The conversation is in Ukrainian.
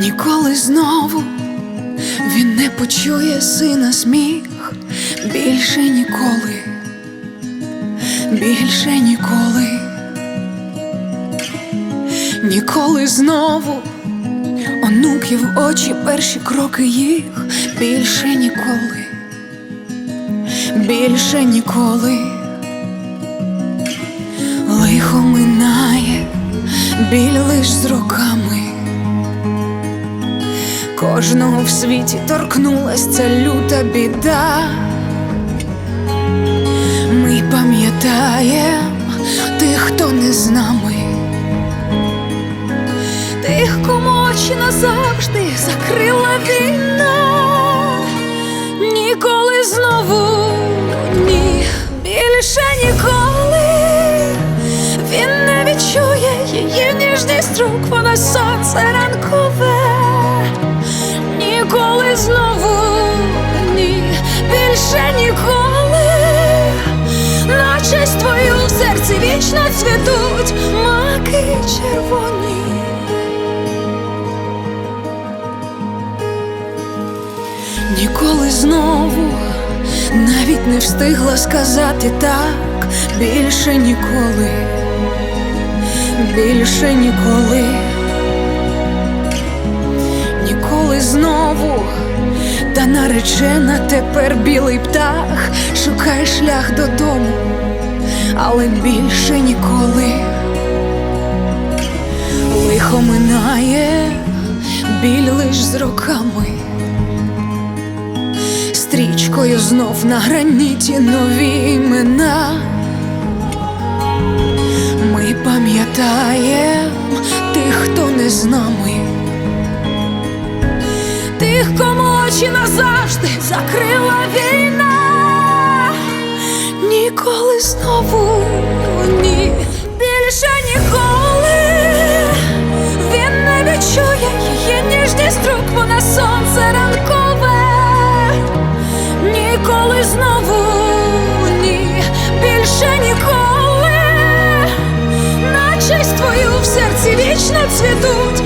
Ніколи знову він не почує сина сміх більше ніколи, більше ніколи, ніколи знову онуків очі перші кроки їх більше ніколи, більше ніколи. Лихо минає, біль лиш з роками. Кожного в світі торкнулась ця люта біда. Ми пам'ятаєм тих, хто не з нами, тих, кому очі назавжди закрила війна. Ніколи знову ні, більше ніколи він не відчує її ніжність рук, вона сонце ранкове. Знову ні, більше ніколи. На честь твою в серці вічно цвітуть маки червоні. Ніколи знову навіть не встигла сказати так, більше ніколи, більше ніколи, ніколи знову, та наречена тепер білий птах, шукає шлях додому, але більше ніколи. Лихо минає, біль лиш з роками стрічкою знов на граніті нові імена. Ми пам'ятаєм тих, хто не з нами, тих, кому очі назавжди закрила війна. Ніколи знову ні, більше ніколи він не відчує її ніжність рук, вона сонце ранкове. Ніколи знову ні, більше ніколи. На честь твою в серці вічно цвітуть.